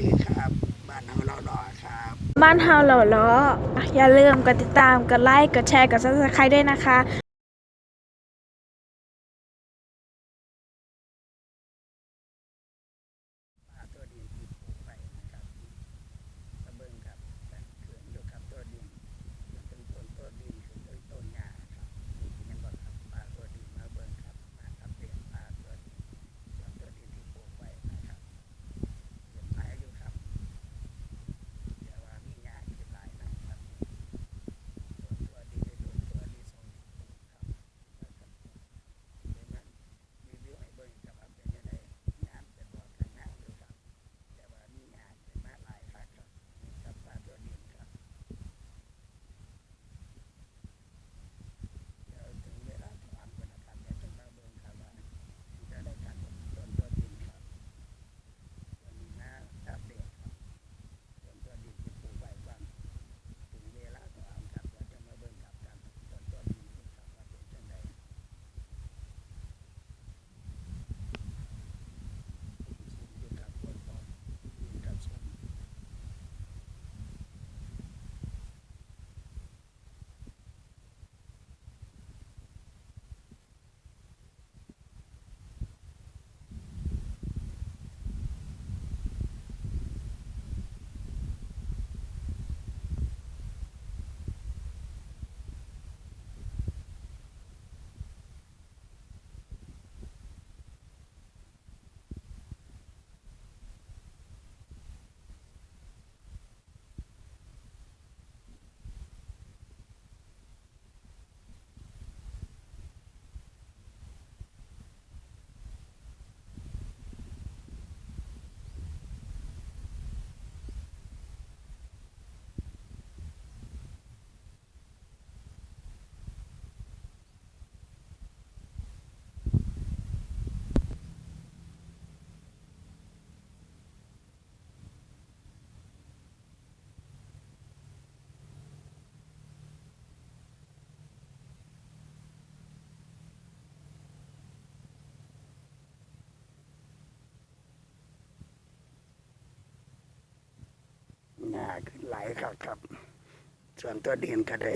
ดีครับ บ้านเฮาเราหล่อครับ บ้านเฮาเหล่าล้ออย่าลืมกดติดตาม กดไลค์ กดแชร์ กดซับสไครต์ด้วยนะคะ ครับครับ ส่วนตัวดินก็ได้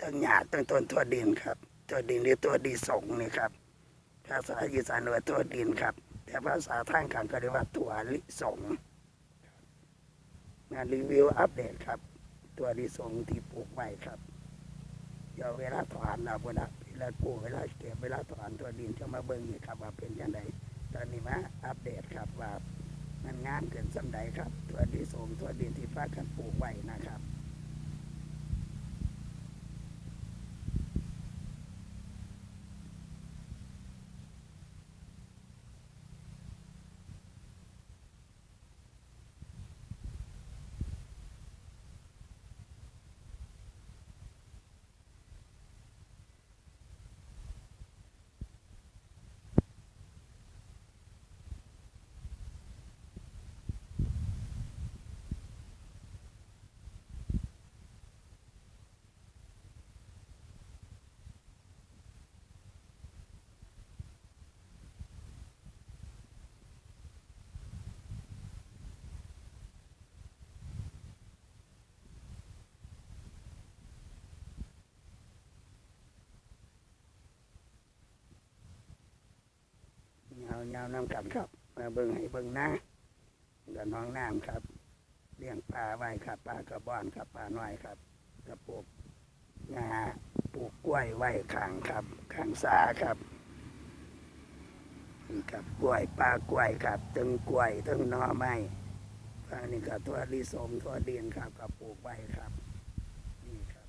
ตั้งหญ้าตั้งต้นตัวดินครับ ตัวดินหรือตัวดีสงนี่ครับภาษาอีสานเรียกว่าตัวดินครับ แต่ภาษาทางการก็เรียกว่าตัวลิสงงานรีวิวอัปเดตครับ ตัวลิสงที่ปลูกไว้ครับเดี๋ยวเวลาถอนเราเวลาเวลากู้เวลาเก็บเวลาถอนตัวดินจะมาเบิ่งนี่ครับว่าเป็นยังไงตอนนี้มาอัปเดตครับว่ามันงามเกินสำใดครับ ตัว มตัวดินที่พากันปลูกไว้นะครับ เงาเงาน้ำกันครับ มาเบิ่งให้เบิ่งนะกับน้องน้ำครับ เลี้ยงปลาไว้ครับปลากระบอนครับปลาน้อยครับ กระปุกงาปลูกกล้วยไว้ข้างครับข้างสาครับนี่ครับกล้วยปลากล้วยครับตึงกล้วยตึงหน่อไม้ฟังนี่ก็ตัวลิสมตัวเดียนครับกับปลูกไว้ครับ นี่ครับ